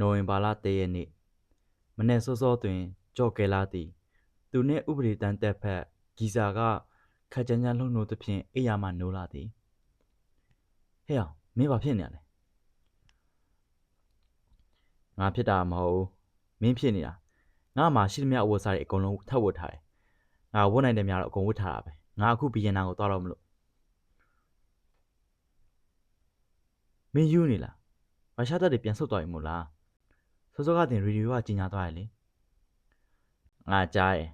နိုဝင်ဘာလ၁ရက်နေ့မနက်စောစောတွင်ကျော့ကဲလာသည် သူနှင့်ဥပဒေတမ်းတက်ဖက်ဂီဇာကခပ်ကြမ်းကြမ်းလှုပ်နိုးသဖြင့်အိပ်ယာမှနိုးလာသည်ဟေ့အောင်မင်းဘာဖြစ်နေရလဲငါဖြစ်တာမဟုတ်ဘူးမင်းဖြစ်နေတာငါမှရှိသမျှအဝတ်အစားတွေအကုန်လုံးထပ်ဝတ်ထားတယ်ငါဝတ်နိုင်တယ်များတော့အကုန်ဝတ်ထားတာပဲငါအခုဘီယန်နာကိုသွားတော့မလို့မင်းယူနေလားရုရှားတပ်တွေပြန်ဆုတ်သွားပြီမို့လား စောစောကတင်ရေဒီယိုကကြီးညာသွားတယ်လေငါကြားတယ်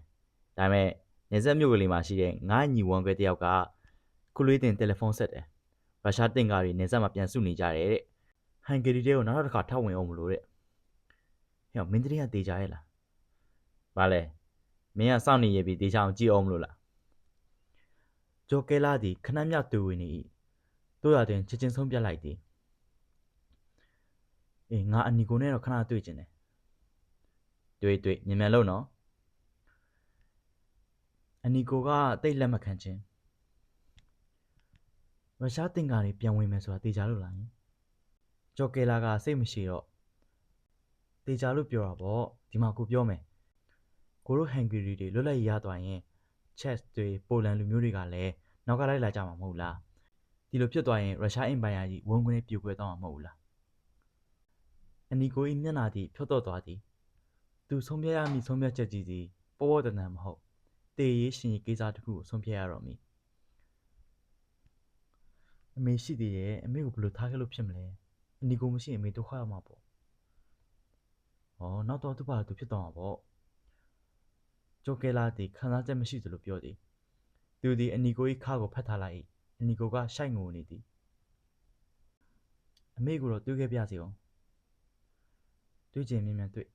ဒါပေမဲ့နေဆက်မြို့ကလေးမှာရှိတဲ့ငါညီဝန်ခွဲတယောက်ကခုလေးတင်တယ်လီဖုန်းဆက်တယ်ရုရှားတင်ကားတွေနေဆက်မှာပြန်စုနေကြတယ်တဲ့ဟန်ဂေရီတဲကိုနောက်တစ်ခါထောက်ဝင်အောင်မလို့တဲ့ဟဲ့မင်းတည်းကတေးကြရဲ့လားဘာလဲမင်းကစောင့်နေရပြီတေးချအောင်ကြည့်အောင်မလို့လားဂျိုကဲလာသည်ခဏမြတူဝင်နေ၏တို့ရတွင်ချက်ချင်းဆုံးပြတ်လိုက်သည် အေးငါအနီကိုနဲ့တော့ခဏတွေ့ကျင်တယ်တွေ့တွေ့မြန်မြန်လို့နော်အနီကိုကတိတ်လက်မခံချင်းရုရှားတင်ကားတွေပြန်ဝင်မယ်ဆိုတာတေချာလို့လားယင်ဂျော်ကဲလာကစိတ်မရှိတော့တေချာလို့ပြောတာပေါ့ဒီမှာကိုပြောမယ်ကိုတို့ဟန်ဂရီတွေလွတ်လပ်ရေးရသွားရင်ချက်တွေပိုလန်လူမျိုးတွေကလည်းနောက်ကလိုက်လာကြမှာမဟုတ်လားဒီလိုဖြစ်သွားရင်ရုရှားအင်ပိုင်ယာကြီးဝန်ခွင်းပြိုကွဲသွားမှာမဟုတ်ဘူးလား အနီကို၏မျက်နှာသည် ဖြော့တော့သွားသည် သူဆုံးဖြတ်ရမည့်ဆုံးဖြတ်ချက်ကြီးသည် ပေါ်ပေါ်တန်တန်မဟုတ်တေရေးရှင်ရေးကိစ္စတစ်ခုကို ဆုံးဖြတ်ရတော့မည် အမေရှိသေးရဲ့အမေကို ဘယ်လိုထားခဲ့လို့ ဖြစ်မလဲ အနီကိုမရှိရင် အမေ ဒုက္ခရမှာပေါ့ဩနောက်တော့ သူ့ဘာသူဖြစ်တော့မှာပေါ့ ဂျိုကဲလာသည် ခံစားချက်မရှိသလို ပြောသည် သူသည် အနီကို၏ခါကို ဖတ်ထားလိုက်၏အနီကိုက ရှိုက်ငိုနေသည် အမေကိုတော့ တွေးခဲ့ပြစီအောင် တွေးချင်မြင်မြန်တွေ့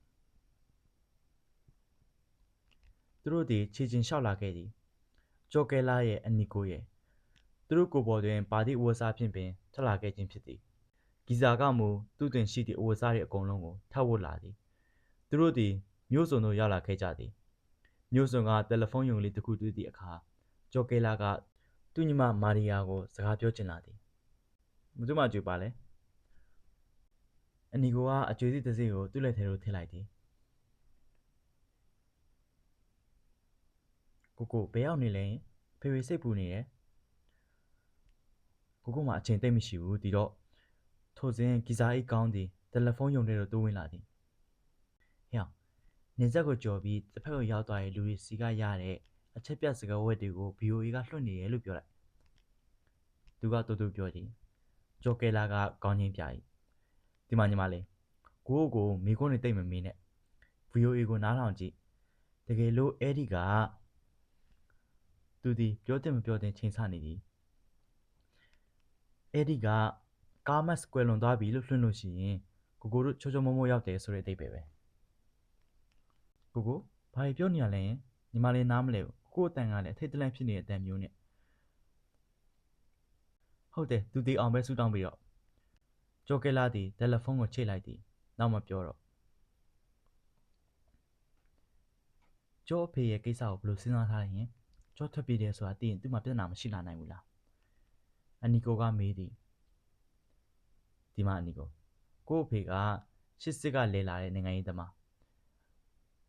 သူတို့သည်ခြေချင်းလျှောက်လာခဲ့သည်ဂျိုကဲလာရဲ့အနီကိုရဲ့သူတို့ကိုယ်ပေါ်တွင်ပါသည့်အဝတ်အစားဖြင့်ပင်ထွက်လာခဲ့ခြင်းဖြစ်သည်ဂီဇာကမူသူ့တွင်ရှိသည့်အဝတ်အစားတွေအကုန်လုံးကိုထပ်ဝတ်လာသည်သူတို့သည်မြို့စုံသို့ရောက်လာခဲ့ကြသည်မြို့စုံကတယ်လီဖုန်းယုံလေးတစ်ခုတွေ့သည့်အခါဂျော်ကဲလာကသူ့ညီမမာရီယာကိုစကားပြောချင်လာသည်ဘယ်သူမှကြွေပါလဲ အနီကိုကအကျွေးစီတစ်စီးကိုသူ့လက်ထဲသို့ထည့်လိုက်သည်ကိုကိုဘယ်ရောက်နေလဲဖေဖေစိတ်ပူနေတယ်ကိုကိုမှအချိန်သိမ့်မရှိဘူးဒီတော့ထိုစဉ်ဂီဇာအိတ်ကောင်းသည်တယ်လီဖုန်းယုံထဲသို့တိုးဝင်လာသည်ဟဲ့နေဆက်ကိုကြော်ပြီးတစ်ဖက်ကိုရောက်သွားတဲ့လူတွေစီကရတဲ့အချက်ပြစကားဝတ်တွေကို VOA ကလွှင့်နေတယ်လို့ပြောလိုက်သူကတူတူပြောသည်ဂျော်ကဲလာကကောင်းချင်းပြ၏ ဒီမှာညီမလေးကိုကိုကိုမိခွန်းနေတိတ်မမင်းနဲ့ VOA ကိုနားထောင်ကြည့်တကယ်လို့အဲ့ဒီကသူသည်ပြောတင်မပြောတင်ချိန်ဆနေသည်အဲ့ဒီကကားမတ်စကွယ်လွန်သွားပြီလို့လွှင့်လို့ရှိရင်ကိုကိုတို့ချောချောမောမောရောက်တယ်ဆိုတဲ့အတိတ်ပဲပဲကိုကိုဘာပြောနေရလဲညီမလေးနားမလဲဘူးကိုအတန်ကလည်းအထိတ်တလန့်ဖြစ်နေတဲ့အတန်မျိုးနဲ့ဟုတ်တယ်သူဒီအောင်ပဲဆူတောင်းပြီးတော့ ဂျိုကဲလာသည်တယ်လီဖုန်းကိုချိတ်လိုက်သည်နောက်မှပြောတော့ကျော်အဖေရဲ့ကိစ္စကိုဘယ်လိုစဉ်းစားထားလဲယင်ကျော်ထွက်ပြေးတယ်ဆိုတာသိရင်သူ့မှာပြဿနာမရှိလာနိုင်ဘူးလားအနီကိုကမေးသည်ဒီမှာအနီကိုကို့အဖေကရှစ်စစ်ကလဲလာတဲ့နိုင်ငံရေးသမား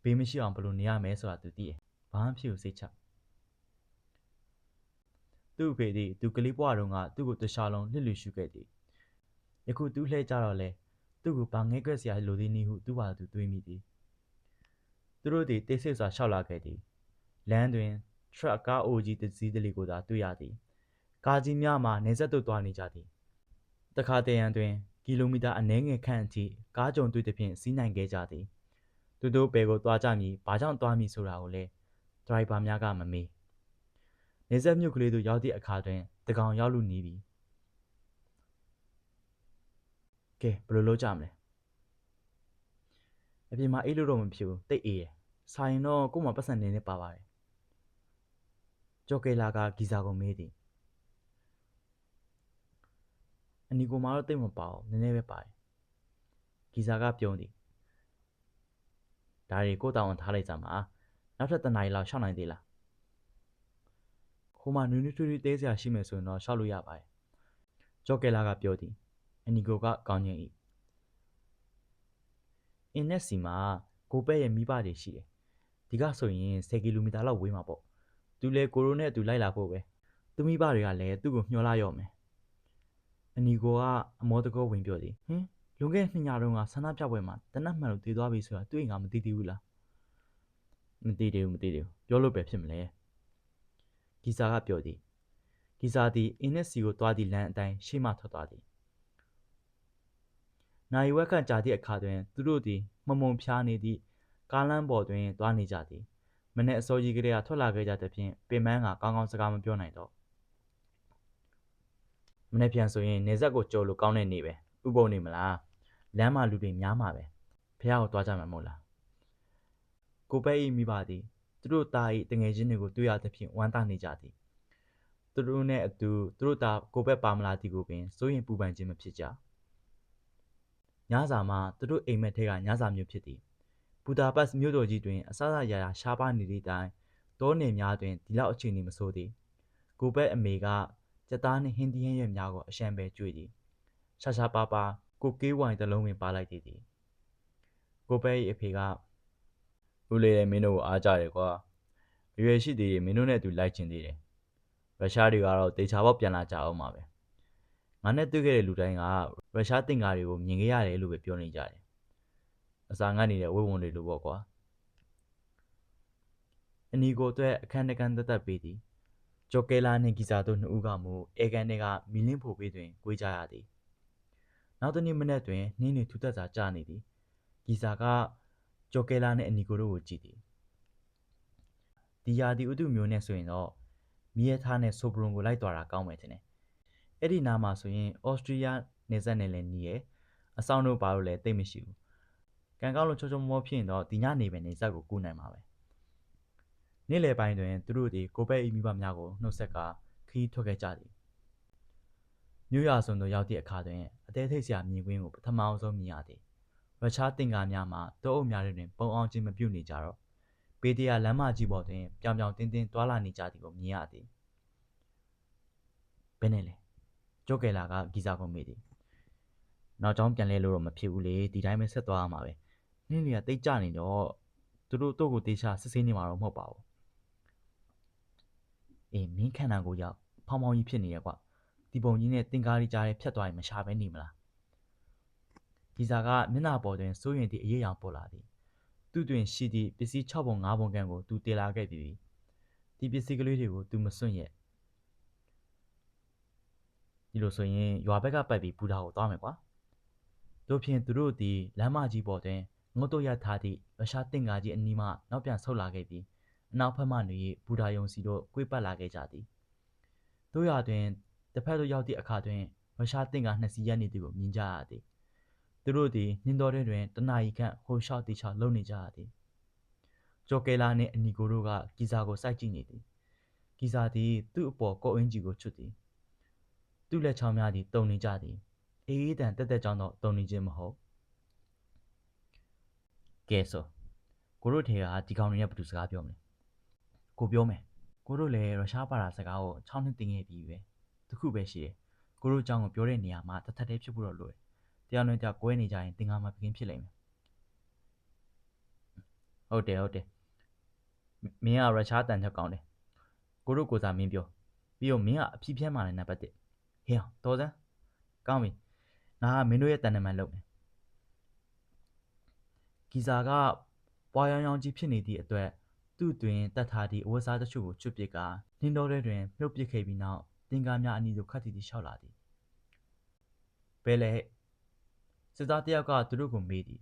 ဘေးမရှိအောင်ဘယ်လိုနေရမလဲဆိုတာသူသိတယ်ဘာမှဖြစ်ဘူးစိတ်ချသူ့အဖေသည်သူကလေးဘွားတုန်းကသူ့ကိုတခြားလုံးလှစ်လူရှုခဲ့သည် ယခုသူလှဲကြတော့လဲသူ့ကိုဘာငဲကွက်စရာလိုသည်နည်းဟုသူ့ဘာသူတွေးမိသည်သူတို့သည်တိတ်ဆိတ်စွာရှောက်လာခဲ့သည်လမ်းတွင်ထရက်ကားအိုကြီးတစ်စီးတလီကိုသာတွေ့ရသည်ကားကြီးများမှနေဆက်သို့သွားနေကြသည်တခါတရံတွင်ကီလိုမီတာအနည်းငယ်ခန့်အထိကားကြုံတွေ့သဖြင့်စီးနိုင်ခဲ့ကြသည်သူတို့ဘယ်ကိုသွားကြမည်ဘာကြောင့်သွားမည်ဆိုတာကိုလည်းဒရိုင်ဘာများကမမေးနေဆက်မြို့ကလေးသို့ရောက်သည့်အခါတွင်တကောင်ရောက်လူနီးပြီ ကဲဘယ်လိုလုပ်ကြမလဲအပြင်မှာအေးလို့တော့မဖြစ်ဘူးတိတ်အေးရယ်ဆိုင်ရင်တော့ကို့မှာပတ်စံနေနေပါပါတယ်ကြော်ကေလာကဂီဇာကိုမေးသည်အနီကိုမာတော့တိတ်မပါဘူးနည်းနည်းပဲပါတယ်ဂီဇာကပြုံးသည်ဒါတွေကိုတောင်းထားလိုက်ကြမှာနောက်ထပ်တနားရီလောက်ရှောက်နိုင်သေးလားဟိုမှာနွေးနွေးထွေးထွေးတဲစရာရှိမယ်ဆိုရင်တော့ရှောက်လို့ရပါတယ်ဂျော့ကဲလာကပြောသည် အနီကိုကကောင်းချင်း၏အင်းနဲ့စီမှာကိုပဲ့ရဲ့မိဘတွေရှိတယ်ဒီကဆိုရင်10ကီလိုမီတာလောက်ဝေးမှာပေါ့သူလဲကိုရိုနဲ့အတူလိုက်လာဖို့ပဲသူမိဘတွေကလည်းသူ့ကိုမျှော်လာရော့မယ်အနီကိုကအမောတကောဝင်ပြောသည်ဟင်လွန်ခဲ့တဲ့နှစ်ညတုန်းကဆန္ဒပြပွဲမှာတနတ်မှန်လို့တည်သွားပြီဆိုတာသူ့အိမ်ကမသိသေးဘူးလားမသိသေးဘူးမသိသေးဘူးပြောလို့ပဲဖြစ်မလဲဂီစာကပြောသည်ဂီစာသည်အင်းနဲ့စီကိုသွားသည့်လမ်းအတိုင်းရှေ့မှထွက်သွားသည် နိုင်ဝက်ခန့်ကြာသည့်အခါတွင် သူတို့သည် မမုံဖျားနေသည့် ကားလမ်းပေါ်တွင် သွားနေကြသည် မနေ့အစောကြီးကလေးက ထွက်လာခဲ့ကြသဖြင့် ပင်ပန်းကကောင်းကောင်းစကားမပြောနိုင်တော့ မနေ့ပြန်ဆိုရင်နေဆက်ကိုကြော်လို့ ကောင်းတဲ့နေပဲ ဥပုံနေမလား လမ်းမှာလူတွေများမှာပဲဖះကို သွားကြမှာမဟုတ်လား ကိုပဲ့ဤမိပါသည် သူတို့သားဤတငယ်ချင်းတွေကို တွေ့ရသဖြင့် ဝမ်းသာနေကြသည် သူတို့နဲ့အတူ သူတို့သား ကိုပဲ့ပါမလာသည်ကိုပင် စိုးရင်ပူပန်ခြင်း မဖြစ်ကြ ညစာမှာသူတို့အိမ်မက်ထဲကညစာမျိုးဖြစ်သည်ဘူဒါပက်စ်မြို့တော်ကြီးတွင်အစအရာရာရှားပါနေသည့်တိုင်တောနေများတွင်ဒီလောက်အခြေအနေမဆိုးသည်ကိုဘက်အမေကစက်သားနှင့်ဟင်းသီးဟင်းရွက်များကိုအရှံပဲကျွေးသည်ရှာရှာပါပါကိုကေးဝိုင်တစ်လုံးပင်ပါလိုက်သေးသည်ကိုဘက်၏အဖေကဦးလေးလည်းမင်းတို့ကိုအားကြတယ်ကွာရွယ်ရှိသေးတယ်မင်းတို့နဲ့အတူလိုက်ချင်သေးတယ်ရုရှားတွေကတော့တေချာပေါက်ပြန်လာကြအောင်ပါပဲငါနဲ့တွေ့ခဲ့တဲ့လူတိုင်းက ရုရှားတင်ကားတွေကိုမြင်ခဲ့ရတယ်လို့ပဲပြောနေကြတယ်။အစာငတ်နေတဲ့ဝိဝင်တွေလိုပေါ့ကွာ။အနီကိုအတွက်အခန်းတကန်းတက်တက်ပေးသည်။ဂျိုကဲလာနှင့်ဂီဇာတို့နှစ်ဦးကမူအေကန်တွေကမီလင်းဖိုပေးတွင်꿰ကြရသည်။နောက်တစ်နေ့မနက်တွင်နှင်းတွေထူထပ်စွာကျနေသည်။ဂီဇာကဂျိုကဲလာနှင့်အနီကိုတို့ကိုကြည့်သည်။ဒီယာဒီဥတုမျိုးနဲ့ဆိုရင်တော့မီးရထားနဲ့ဆိုဘရွန်ကိုလိုက်သွားတာကောင်းမယ်ထင်တယ်။အဲ့ဒီနားမှာဆိုရင်ဩစတြီးယား နေဆက်နဲ့လည်းနီးရယ်အဆောင်တို့ဘာလို့လဲသိပ်မရှိဘူးကံကောင်းလို့ချောချောမောမောဖြစ်ရင်တော့ဒီညနေပဲနေဆက်ကိုကူးနိုင်မှာပဲနေ့လယ်ပိုင်းတွင်သူတို့သည်ကိုပဲ့ဤမိဘများကိုနှုတ်ဆက်ကခီးထွက်ခဲ့ကြသည်မြို့ရွာစုံတို့ရောက်သည့်အခါတွင်အသေးထိတ်စရာမြင်ကွင်းကိုပထမအောင်ဆုံးမြင်ရသည်ရုရှားတင်ကားများမှတောအုပ်များတွင်ပုံအောင်ခြင်းမပြုတ်နေကြတော့ပေတရာလမ်းမကြီးပေါ်တွင်ပြောင်ပြောင်တင်းတင်းတွာလာနေကြသည်ကိုမြင်ရသည်ဘယ်နဲ့လဲကျုပ်ကယ်လာကဂီဇာကိုမေးသည် နောက်ကျောင်းပြန်လဲလို့တော့မဖြစ်ဘူးလေဒီတိုင်းပဲဆက်သွားရမှာပဲနင်းတွေကတိတ်ကြနေတော့သူတို့တော့ကိုတေချာစစ်ဆေးနေမှာတော့မဟုတ်ပါဘူးအေးမင်းခန္ဓာကိုယ်ရောက်ဖောင်းဖောင်းကြီးဖြစ်နေရကွဒီပုံကြီးနဲ့တင်ကားလေးကြားထဲဖြတ်သွားရင်မရှာပဲနေမလားဂီဇာကမျက်နှာပေါ်တွင်စိုးရင်သည့်အရေးအယောင်ပေါ်လာသည်သူ့တွင်ရှိသည့်ပစ္စည်း6ပုံ9ပုံခန့်ကိုသူတည်လာခဲ့ပြီဒီပစ္စည်းကလေးတွေကိုသူမစွန့်ရဲ့ဒီလိုဆိုရင်ရွာဘက်ကပတ်ပြီးဘူတာကိုသွားမယ်ကွာ တို့ဖြင့်သူတို့သည်လမ်းမကြီးပေါ်တွင်ငုတ်တော့ရထားသည့်ရုရှားတင်ကားကြီးအနီးမှနောက်ပြန်ဆုတ်လာခဲ့ပြီးအနောက်ဘက်မှနေ၍ဘူတာယုံစီတို့ကွေ့ပတ်လာခဲ့ကြသည်တို့ရတွင်တစ်ဖက်သို့ရောက်သည့်အခါတွင်ရုရှားတင်ကားနှစ်စီးရပ်နေသည်ကိုမြင်ကြရသည်သူတို့သည်နှင်းတော်တွင်တွင်တနာရီခန့်ဟိုလျှောက်တီချောက်လုံနေကြရသည်ဂျိုကဲလာနှင့်အနီကိုတို့ကဂီဇာကိုစိုက်ကြည့်နေသည်ဂီဇာသည်သူ့အပေါ်ကော့အင်းကြီးကိုချွတ်သည်သူ့လက်ချောင်းများသည်တုန်နေကြသည် အေးအေးတန်တက်တက်ကြောင်းတော့တုန်နေခြင်းမဟုတ်ကဲဆိုကိုတို့ထေကဒီကောင်တွေနဲ့ဘယ်သူစကားပြောမလဲကိုပြောမယ်ကိုတို့လည်းရုရှားပါတာစကားကို6နှစ်တင်ခဲ့ပြီးပဲတခုပဲရှိတယ်ကိုတို့အကြောင်းကိုပြောတဲ့နေရာမှာတစ်ထက်တည်းဖြစ်ဖို့တော့လိုတယ်တရားနဲ့တရားကွဲနေကြရင်သင်္ကာမှပကင်းဖြစ်လိမ့်မယ်ဟုတ်တယ်ဟုတ်တယ်မင်းကရုရှားတန်ချက်ကောင်းတယ်ကိုတို့ကိုစားမင်းပြောပြီးတော့မင်းကအဖြစ်ပြန်းမှလည်းနံပါတ်1ဟေးအောင်တော်စမ်းကောင်းပြီ ငါကမင်းတို့ရဲ့တန်တမန်လုပ်မယ်ဂီဇာကပွားရောင်ရောင်ကြီးဖြစ်နေသည့်အတွက်သူ့တွင်တတ်ထားသည့်အဝတ်စားတချို့ကိုချွတ်ပစ်ကာနှင်းတော်ထဲတွင်မြုပ်ပစ်ခဲ့ပြီးနောက်တင်ကားများအနီးသို့ခတ်တီတီလျှောက်လာသည်ဘယ်လဲဟဲ့စစ်သားတစ်ယောက်ကသူတို့ကိုမေးသည်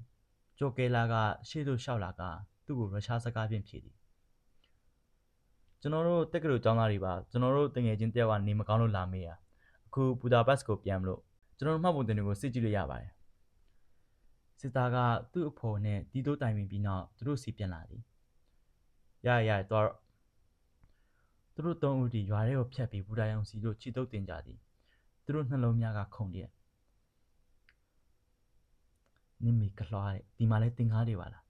ဂျိုကဲလာကရှေ့သို့လျှောက်လာကသူ့ကိုရုရှားစကားဖြင့်ဖြေသည်ကျွန်တော်တို့တက္ကသိုလ်ကျောင်းသားတွေပါကျွန်တော်တို့တငယ်ချင်းတစ်ယောက်ကနေမကောင်းလို့လာမေးတာအခုဘူဒါပက်စ်ကိုပြန်မလို့ ကျွန်တော်တို့မှတ်ပုံတင်တွေကိုစစ်ကြည့်လို့ရပါတယ်စစ်သားကသူ့အဖော်နဲ့တီးတိုးတိုင်ပင်ပြီးနောက်သူတို့စီပြန်လာသည်ရရရတော့သူတို့သုံးဦးဒီရွာထဲကိုဖြတ်ပြီးဘူဒါရောင်စီတို့ခြိတုပ်တင်ကြသည်သူတို့နှလုံးများကခုန်တဲ့နင်မေကလွှားတဲ့ဒီမှာလဲတင်ကားတွေပါလား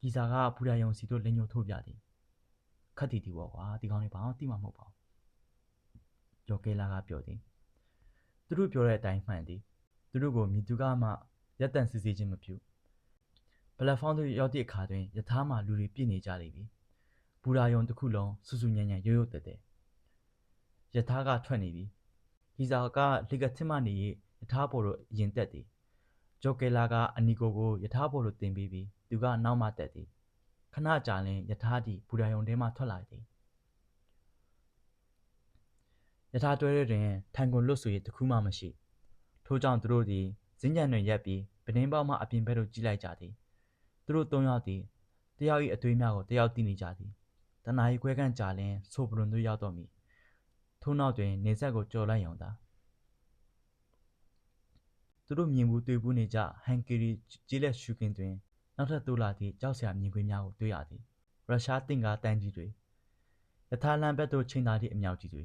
ဂီဇာကဘူဒါရောင်စီတို့လက်ညှိုးထိုးပြသည်ခတ်တီတီပေါ့ကွာဒီကောင်တွေဘာမှသိမှာမဟုတ်ပါဘူးယော်ကဲလာကပြောသည် သူတို့ပြောတဲ့အတိုင်းမှန်သည်သူတို့ကိုမြည်သူကမှရက်တန့်စစ်ဆေးခြင်းမပြုပလက်ဖောင်းသို့ရောက်သည့်အခါတွင်ယထာမှလူတွေပြည့်နေကြလိမ့်မည်ဘူရာယုံတစ်ခုလုံးစူစူညံညံရုတ်ရုတ်တဲတဲယထာကထွက်နေပြီဂီဇာကလေကထင်မှနေ၍ယထာပေါ်သို့ရင်တက်သည်ဂျိုကေလာကအနီကိုကိုယထာပေါ်သို့တင်ပြီးပြီးသူကနောက်မှတက်သည်ခဏကြာလျှင်ယထာသည်ဘူရာယုံထဲမှထွက်လာသည် ယထာတွဲတွင်ထိုင်ကုန်လွတ်ဆို၍တစ်ခုမှမရှိထို့ကြောင့်သူတို့သည်ဇင်းကြံတွင်ရက်ပြီးပတင်းပေါက်မှအပြင်ဘက်သို့ကြည့်လိုက်ကြသည်သူတို့သုံးယောက်သည်တယောက်၏အသွေးများကိုတယောက်သိနေကြသည်တနာ ਈ ခွဲခန့်ကြာလျင်ဆိုပရွန်သို့ရောက်တော့မည်ထို့နောက်တွင် နေဆက်ကိုကြော်လိုက်ရုံသာသူတို့မြင်ဘူးတွေ့ဘူးနေကြဟန်ကီရီကျေးလက်ရှုကင်တွင်နောက်ထပ်တိုးလာသည့်ကြောက်စရာမြင်ကွင်းများကိုတွေ့ရသည်ရုရှားတင်ကားတန်းကြီးတွေယထာလန်ဘက်သို့ချိန်ထားသည့်အမြောက်ကြီးတွေ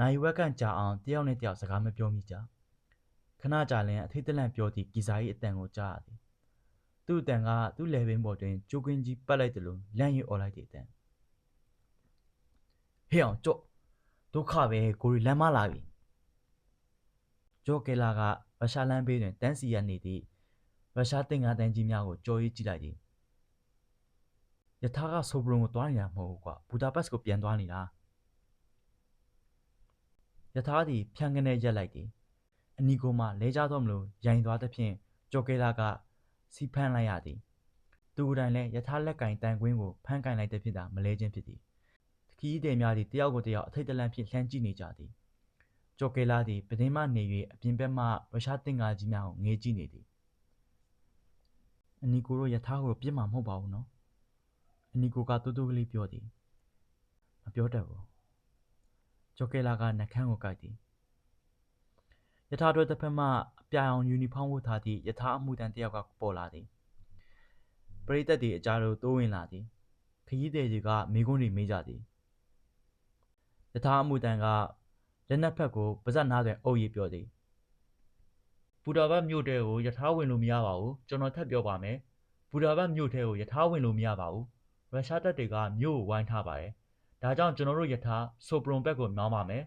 နိုင်ဝက်ကန့်ကြာအောင်တယောက်နှင့်တယောက်စကားမပြောမိကြခဏကြာလျင်အထိတ်တလန့်ပြောသည့်ဂီဇာ၏အတန်ကိုကြားရသည်သူ့အတန်ကသူ့လေပင်ပေါ်တွင်ကျိုးကွင်းကြီးပတ်လိုက်တယ်လို့လန့်၍អော်လိုက်တဲ့အတန်ဟေ့အောင်ကြော့ဒုက္ခပဲကိုရီလမ်းမလာပြီဂျော့ကဲလာကရုရှားလမ်းဘေးတွင်တန်းစီရနေသည့်ရုရှားတင်ကားတန်းကြီးများကိုကြော်ရေးကြည့်လိုက်သည်ယထာကဆိုဘရုံကိုတွားနေတာမဟုတ်ဘူးကွာဘူဒါပက်စ်ကိုပြန်သွားနေတာ ယထာသည်ဖြန်ကနေရက်လိုက်သည်အနီကိုမှလဲကြတော့မလို့ရိုင်သွားသဖြင့်ဂျော်ကဲလာကစီဖမ်းလိုက်ရသည်သူကိုယ်တိုင်လည်းယထာလက်ကင်တန်ကွင်းကိုဖမ်းကင်လိုက်တဲ့ဖြစ်တာမလဲခြင်းဖြစ်သည်ခီးသည်များသည်တယောက်ကိုတယောက်အထိတ်တလန့်ဖြင့်လှမ်းကြည့်နေကြသည်ကြော်ကဲလာသည်ပဒင်းမှနေ၍အပြင်ဘက်မှရုရှားတင်ကားကြီးများကိုငေးကြည့်နေသည်အနီကိုတို့ယထာကိုပြစ်မှာမဟုတ်ပါဘူးနော်အနီကိုကတူးတူးကလေးပြောသည်မပြောတတ်ဘူး ကြော်ကဲလာကနှကန်းကိုကိုက်သည်ယထာတို့တစ်ဖက်မှအပြာရောင်ယူနီဖောင်းဝတ်ထားသည့်ယထာအမှုတန်တစ်ယောက်ကပေါ်လာသည်ပရိသတ်တွေအကြားသို့တိုးဝင်လာသည်ခရီးသည်တွေကမိကုန်းတွေမေးကြသည်ယထာအမှုတန်ကလက်နက်ဖက်ကိုပါဇက်နားတွင်အုပ်ရည်ပြောသည်ဘူဒါဘတ်မြို့တဲကိုယထာဝင်လို့မရပါဘူးကျွန်တော်ထပ်ပြောပါမယ်ဘူဒါဘတ်မြို့ထဲကိုယထာဝင်လို့မရပါဘူးရုရှားတပ်တွေကမြို့ကိုဝိုင်းထားပါတယ် ဒါကြောင့်ကျွန်တော်တို့ယထာဆိုပရွန်ဘက်ကိုမောင်းပါမယ်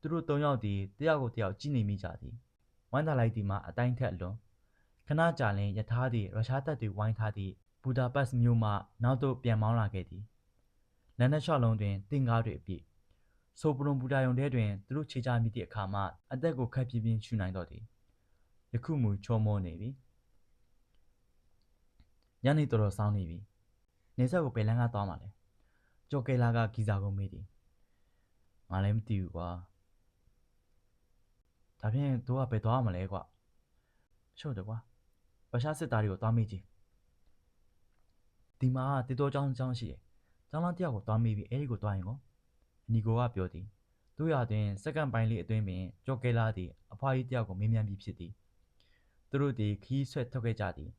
သူတို့သုံးယောက်သည်တယောက်ကိုတယောက်ကြည့်နေမိကြသည်ဝမ်းသာလိုက်သည်မှာအတိုင်းထက်အလွန်ခဏကြာလျှင်ယထာသည်ရုရှားတပ်တွေဝိုင်းထားသည့်ဘူဒါပက်စ်မြို့မှနောက်သို့ပြန်မောင်းလာခဲ့သည်လန်နက်ရှော့လုံးတွင်တင်ကားတွေအပြည့်ဆိုပရွန်ဘူဒါယုံထဲတွင်သူတို့ခြေချမိသည့်အခါမှအသက်ကိုခက်ပြင်းပြင်းရှူနိုင်တော့သည်ယခုမူချောမောနေပြီညနေတော်တော်ဆောင်းနေပြီနေဆက်ကိုဘယ်လန်းကသွားမှာလဲ ကြော်ကဲလာကဂီဇာကိုမေးသည်ငါလည်းမသိဘူးကွာဒါဖြင့်တို့ကဘယ်သွားမှာလဲကွရှုပ်တယ်ကွာရုရှားစစ်သားတွေကိုသွားမေးကြည့်ဒီမှာတေတော်ချောင်းချောင်းရှိတယ်ကျောင်းသားတယောက်ကိုသွားမေးပြီးအဲ့ဒီကိုသွားရင်ကောအနီကိုကပြောသည်တို့ရတွင်စက္ကန့်ပိုင်းလေးအတွင်းပင်ကြော်ကဲလာသည်အဖွားကြီးတယောက်ကိုမေးမြန်းပြီးဖြစ်သည်သူတို့သည်ခီးဆွဲထုတ်ခဲ့ကြသည်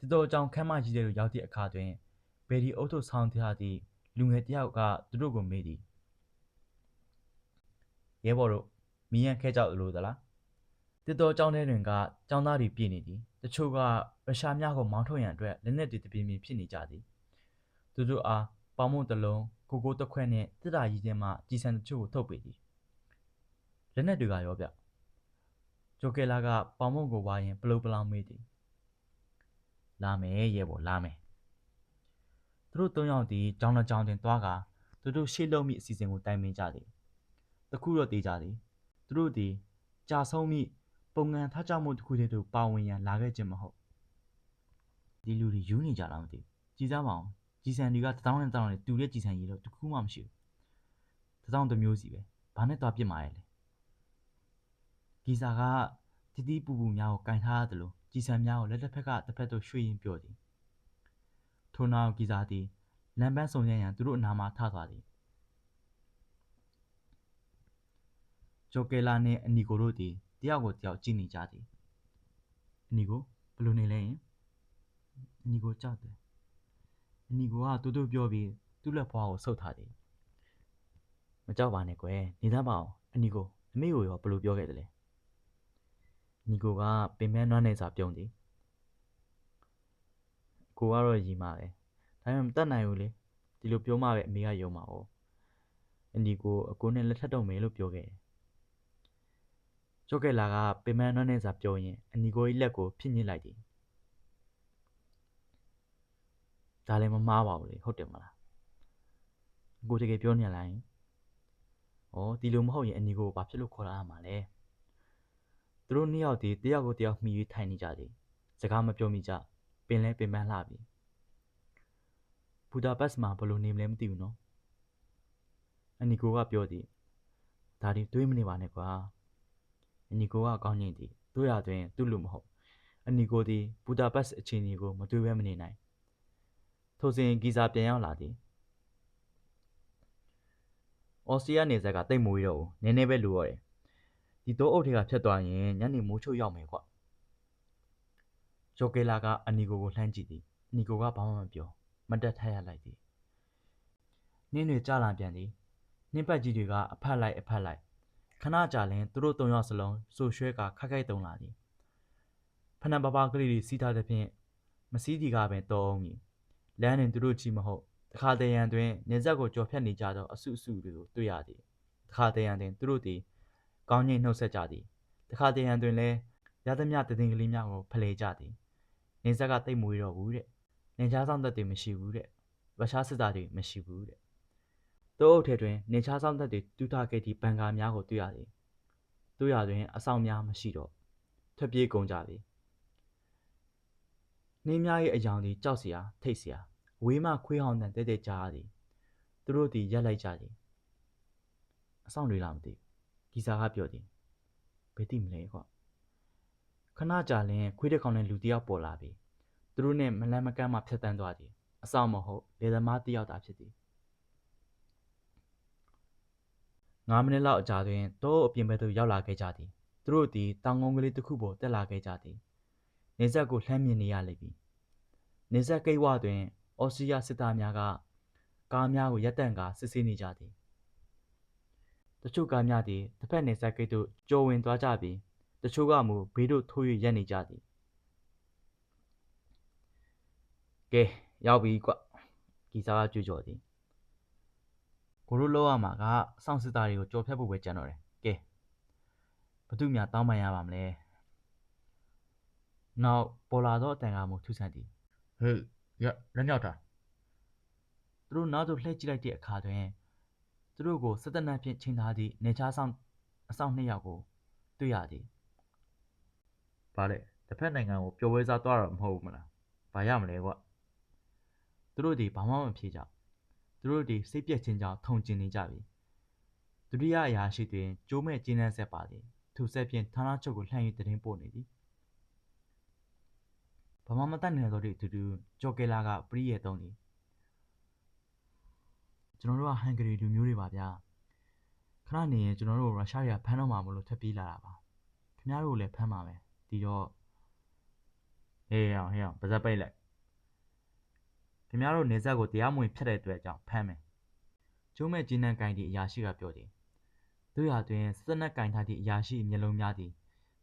တေတော်ချောင်းခမ်းမကြီးတဲ့ကိုရောက်သည့်အခါတွင်ဘယ်ဒီအုပ်ထုဆောင်းထားသည့် လူငယ်တယောက်ကသူတို့ကိုမေးသည်ရဲဘော်တို့မီးရန်ခဲကြောက်လို့သလားတစ်တော်ကျောင်းထဲတွင်ကကျောင်းသားတွေပြည်နေသည်တချို့ကရုရှားများကိုမောင်းထုတ်ရန်အတွက်လက်နက်တွေတပြင်းပြင်းဖြစ်နေကြသည်သူတို့အားပေါမုံတလုံးကိုကိုတစ်ခွက်နှင့်တစ်တာကြီးချင်းမှကြီးစံတချို့ကိုထုတ်ပေးသည်လက်နက်တွေကရောဗျဂျိုကဲလာကပေါမုံကိုဝါရင်ပလုတ်ပလောင်မေးသည်လာမယ်ရဲဘော်လာမယ် သူတို့သုံးယောက်သည်ကျောင်းတော်ကျောင်းတွင်သွားကာသူတို့ရှေ့လုံးမိအစီအစဉ်ကိုတိုင်ပင်ကြသည်တခုတော့တေးကြသည်သူတို့သည်ကြာဆုံးမိပုံငံထားကြမှုတစ်ခုတည်းသို့ပါဝင်ရန်လာခဲ့ခြင်းမဟုတ်ဒီလူတွေယူနေကြလားမသိဘူးကြည်စားမအောင်ကြည်စံတွေကတထောင်နဲ့တထောင်နဲ့တူတဲ့ကြည်စံကြီးတော့တစ်ခုမှမရှိဘူးတထောင်တစ်မျိုးစီပဲဘာနဲ့သွားပြစ်မှာလဲဂီဇာကတီတီပူပူများကိုကင်ထားရတယ်လို့ကြည်စံများကိုလက်တစ်ဖက်ကတစ်ဖက်သို့ရွှေ့ရင်းပြောသည် ထို့နောက်ဂီဇာသည်လမ်းပန်းစုံရရန်သူတို့အနားမှထသွားသည်ဂျိုကဲလာနှင့်အနီကိုတို့သည်တယောက်ကိုတယောက်ကြည့်နေကြသည်အနီကိုဘယ်လိုနေလဲယင်အနီကိုကြောက်တယ်အနီကိုကတူတူပြောပြီးသူ့လက်ဖွားကိုဆုပ်ထားသည်မကြောက်ပါနဲ့ကွယ်နေသားပါအောင်အနီကိုအမေကိုရောဘယ်လိုပြောခဲ့တယ်လဲအနီကိုကပင်မနွမ်းနေစာပြုံးသည် ကိုကတော့ရီမာပဲဒါပေမဲ့မတတ်နိုင်ဘူးလေဒီလိုပြောမှပဲအမေကယုံမှာ哦အနီကိုအကိုနဲ့လက်ထပ်တော့မယ်လို့ပြောခဲ့တယ်ကျော့ကဲလာကပင်မနှွမ်းနေစာပြောရင်အနီကို၏လက်ကိုဖိညစ်လိုက်သည်ဒါလည်းမမားပါဘူးလေဟုတ်တယ်မလားကိုတကယ်ပြောနေရလားယင်ဩဒီလိုမဟုတ်ရင်အနီကိုဘာဖြစ်လို့ခေါ်လာရမှာလဲသူတို့နှစ်ယောက်ဒီတယောက်ကိုတယောက်မှီ၍ထိုင်နေကြသည်စကားမပြောမိကြ ပင်လဲပင်ပန်းလှပြီဘူဒါပက်စ်မှာဘယ်လိုနေမလဲမသိဘူးနော်အနီကိုကပြောသည်ဒါဒီတွေးမနေပါနဲ့ကွာအနီကိုကကောင်းငင်သည်တို့ရတွင်သူ့လူမဟုတ်အနီကိုသည်ဘူဒါပက်စ်အခြေအနေကိုမတွေးဘဲမနေနိုင်ထိုစဉ်ဂီဇာပြန်ရောက်လာသည်အော်စတြေးလျနေဆက်ကတိတ်မိုးရတော့ဘူးနည်းနည်းပဲလိုရတယ်ဒီတော့အုပ်ထဲကဖြတ်သွားရင်ညနေမိုးချုပ်ရောက်မယ်ကွာ ဂျိုကေလာကအနီကိုကိုလှမ်းကြည့်သည်အနီကိုကဘာမှမပြောမတက်ထရလိုက်သည်နှင်းတွေကြလာပြန်သည်နှင်းပတ်ကြီးတွေကအဖက်လိုက်အဖက်လိုက်ခဏကြာလင်သူတို့သုံးယောက်စလုံးဆိုရွှဲကခက်ခိုက်တုံလာသည်ဖနံပပကလေးတွေစီးထားသဖြင့်မစည်းဒီကပင်တော်အောင်မည်လမ်းတွင်သူတို့ချီမဟုတ်တခါတရံတွင်နေဆက်ကိုကြော်ဖြတ်နေကြသောအစုအစုတွေကိုတွေ့ရသည်တခါတရံတွင်သူတို့သည်ကောင်းငိမ့်နှုတ်ဆက်ကြသည်တခါတရံတွင်လည်းရသမျှတည်င်းကလေးများကိုဖလှယ်ကြသည် နေဆက်ကတိတ်မွေးတော့ဘူးတဲ့နေချားဆောင်သက်တွေမရှိဘူးတဲ့ရုရှားစစ်သားတွေမရှိဘူးတဲ့တိုးအုပ်ထဲတွင်နေချားဆောင်သက်တွေတူးထားခဲ့သည့်ဘန်ကာများကိုတွေ့ရသည်တွေ့ရတွင်အဆောင်များမရှိတော့ထွက်ပြေးကုန်ကြပြီနှင်းများ၏အယောင်သည်ကြောက်စရာထိတ်စရာဝေးမှခွေးဟောင်းတန်တဲတဲကြားရသည်သူတို့သည်ရက်လိုက်ကြသည်အဆောင်တွေလားမသိဂီစာကပြောသည်ဘယ်သိမလဲကွ ခဏကြာလင်ခွေးတစ်ကောင်နဲ့လူတစ်ယောက်ပေါ်လာပြီသူတို့နဲ့မလန့်မကန့်မှဖြတ်တန်းသွားသည်အဆောင်မဟုတ်လေသမားတစ်ယောက်သာဖြစ်သည်9မိနစ်လောက်အကြာတွင်တောအပြင်ဘက်သို့ရောက်လာခဲ့ကြသည်သူတို့သည်တောင်ကုန်းကလေးတစ်ခုပေါ်တက်လာခဲ့ကြသည်နေဆက်ကိုလှမ်းမြင်နေရလိမ့်မည်နေဆက်ကိတ်ဝတွင်အော်စတြေးလျစစ်သားများကကားများကိုရပ်တန့်ကာစစ်ဆေးနေကြသည်တချို့ကားများသည်တစ်ဖက်နေဆက်ကိတ်သို့ကျော်ဝင်သွားကြပြီး တချို့ကမူဘေးသို့ထိုး၍ရပ်နေကြသည်ကဲရောက်ပြီကွဂီစာကကြွကြော်သည်ကိုတို့လောက်ရမှာကစောင့်စစ်သားတွေကိုကြော်ဖြတ်ဖို့ပဲကြံတော့တယ်ကဲဘသူများတောင်းပန်ရပါမလဲနောက်ပေါ်လာသောအတန်ကမှထူဆန်သည်ဟေးရလက်ညောက်တာသူတို့နောက်သို့လှည့်ကြည့်လိုက်တဲ့အခါတွင်သူတို့ကိုစစ်တပ်နှံဖြင့်ချိန်ထားသည့်နေချားဆောင်အဆောင်နှစ်ယောက်ကိုတွေ့ရသည် ဗါလေတစ်ဖက်နိုင်ငံကိုပျော်ပွဲစားသွားတော့မဟုတ်ဘူးမလားဘာရမလဲကွသူတို့သည်ဘာမှမဖြေကြသူတို့သည်စိတ်ပြက်ခြင်းကြောင့်ထုံကျင်နေကြပြီဒုတိယအရာရှိတွင်ကျိုးမဲ့ကျင်းနှံဆက်ပါသည်ထိုဆက်ဖြင့်ဌာနချုပ်ကိုလှမ်း၍တရင်ပို့နေသည်ဘာမှမတတ်နိုင်သောသည့်အတူတူဂျော်ကယ်လာကပရိယေသုံးသည်ကျွန်တော်တို့ကဟန်ဂရီလူမျိုးတွေပါဗျာခဏနေရင်ကျွန်တော်တို့ရုရှားတွေကဖမ်းတော့မှာမလို့ထွက်ပြေးလာတာပါခင်ဗျားတို့ကိုလည်းဖမ်းပါမယ် ဒီတော့ဟေးအောင်ဟေးအောင်ပါဇက်ပိတ်လိုက်ခင်ဗျားတို့နေဆက်ကိုတရားမဝင်ဖျက်တဲ့အတွက်ကြောင့်ဖမ်းမယ်ကျိုးမဲ့ကျင်းနှံကင်သည့်အရာရှိကပြောသည်တို့ရာတွင်စက်နက်ကင်ထားသည့်အရာရှိမျက်လုံးများသည်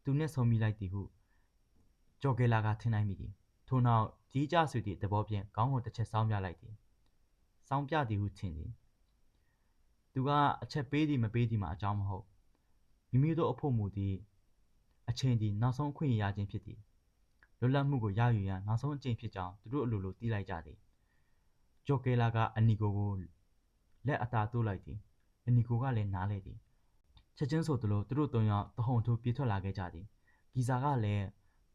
သူနှင့်ဆုံမိလိုက်သည်ဟုဂျော်ဂေလာကထင်နိုင်မိသည်ထို့နောက်ကြီးကြဆွေသည့်သဘောဖြင့်ခေါင်းကိုတစ်ချက်စောင်းပြလိုက်သည်စောင်းပြသည်ဟုထင်သည်သူကအချက်ပေးသည်မပေးသည်မှာအကြောင်းမဟုတ်မိမိတို့အဖို့မူသည် အချိန်သည်နောက်ဆုံးအခွင့်အရေးရခြင်းဖြစ်သည်လွတ်လပ်မှုကိုရယူရန်နောက်ဆုံးအကြိမ်ဖြစ်ကြောင်းသူတို့အလိုလိုသိလိုက်ကြသည်ဂျော်ကယ်လာကအနီကိုကိုလက်အသာတိုးလိုက်သည်အနီကိုကလည်းနားလေသည်ချက်ချင်းဆိုသလိုသူတို့သုံးယောက်တဟုန်ထိုးပြေးထွက်လာခဲ့ကြသည်ဂီဇာကလည်း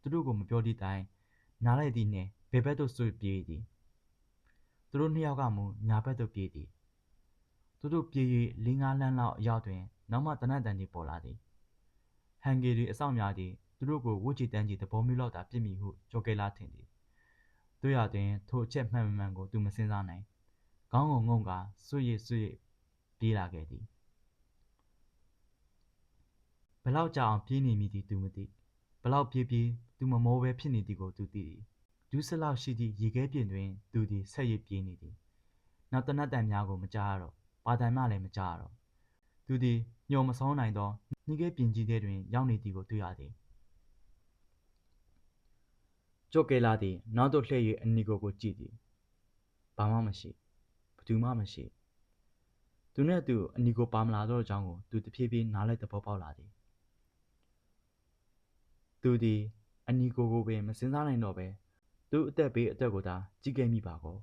သူတို့ကိုမပြောသည့်တိုင်နားလိုက်သည်နှင့်ဘယ်ဘက်သို့ဆွပြေးသည်သူတို့နှစ်ယောက်ကမူညာဘက်သို့ပြေးသည်သူတို့ပြေး၍လေးငါးလမ်းလောက်အရောက်တွင်နောက်မှတနတ်တန်သည်ပေါ်လာသည် ဟန်ဂေရီအဆောင်များသည်သူတို့ကိုဝှချီတန်းချီသဘောမျိုးလောက်သာပြစ်မိဟုဂျော်ကယ်လာထင်သည်တို့ရတွင်ထိုအချက်မှန်မှန်ကိုသူမစင်စားနိုင်ခေါင်းကိုငုံကဆွရစ်ဆွရစ်ပြေးလာခဲ့သည်ဘလောက်ကြာအောင်ပြေးနေမိသည်သူမသိဘလောက်ပြေးပြေးသူမမောပဲဖြစ်နေသည်ကိုသူသိသည်ဒူးစလောက်ရှိသည့်ရေခဲပြင်တွင်သူသည်ဆက်ရစ်ပြေးနေသည်နောက်တနတ်တန်များကိုမကြားရတော့ပါတိုင်မှလည်းမကြားရတော့ သူသည်ညှော်မဆုံးနိုင်သောနှီးခဲပြင်ကြီးထဲတွင်ရောက်နေသည်ကိုတွေ့ရသည်ကျို့ကဲလာသည်နောက်သို့လှည့်၍အနီကိုကိုကြည့်သည်ဘာမှမရှိဘသူမှမရှိသူနှင့်သူအနီကိုပါမလာသောအကြောင်းကိုသူတဖြည်းဖြည်းနားလည်သဘောပေါက်လာသည်သူသည်အနီကိုကိုပင်မစင်စားနိုင်တော့ပဲသူ့အသက်ဘေးအတွက်ကိုသာကြည့်ခဲ့မိပါကော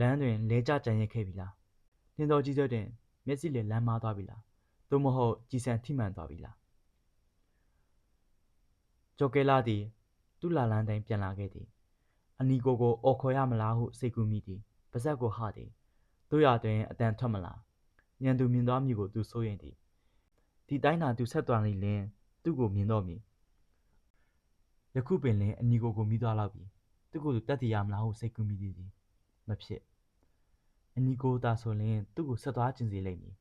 လမ်းတွင်လဲကျကြံရက်ခဲ့ပြီလား နှင်းတော်ကြီးစွဲတွင်မျက်စိလည်းလမ်းမားသွားပြီလားသို့မဟုတ်ကြည်စံထိမှန်သွားပြီလားကျော်ကဲလာသည်သူ့လာလန်းတိုင်းပြန်လာခဲ့သည်အနီကိုကိုအော်ခေါ်ရမလားဟုစိတ်ကူးမိသည်ပါဇက်ကိုဟသည်တို့ရတွင်အတန်ထွက်မလာညံသူမြင်သွားမည်ကိုသူစိုးရိမ်သည်ဒီတိုင်းသာသူဆက်သွားနေလင်သူ့ကိုမြင်တော့မည်ယခုပင်လင်အနီကိုကိုမိသွားလောက်ပြီသူ့ကိုယ်သူတတ်တည်ရမလားဟုစိတ်ကူးမိသည်သည်မဖြစ် အနီကိုသာဆိုလင်သူ့ကိုဆက်သွားခြင်းစေလိမ့်မည်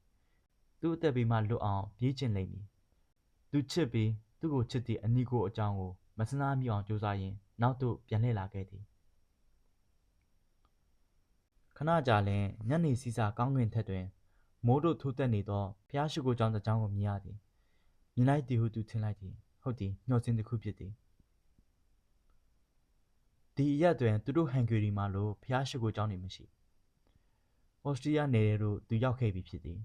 သူ့အသက်ဘေးမှလွတ်အောင်ပြေးခြင်းလိမ့်မည်သူချစ်ပြီးသူ့ကိုချစ်သည့်အနီကိုအကြောင်းကိုမစနာမိအောင်ကြိုးစားရင်းနောက်သို့ပြန်လှည့်လာခဲ့သည်ခဏကြာလျှင်ညနေစီးစာကောင်းကင်ထက်တွင်မိုးတို့ထိုးတက်နေသောဖျားရှိခိုးကြောင်းတစ်ကြောင်းကိုမြင်ရသည်မြင်လိုက်သည်ဟုသူထင်လိုက်သည်ဟုတ်သည်မျှော်စင်တစ်ခုဖြစ်သည်ဒီအရက်တွင်သူတို့ဟန်ဂေရီမှာလိုဖျားရှိခိုးကြောင်းတွေမရှိ ဩစတြီးယားနယ်ထဲသို့သူရောက်ခဲ့ပြီဖြစ်သည်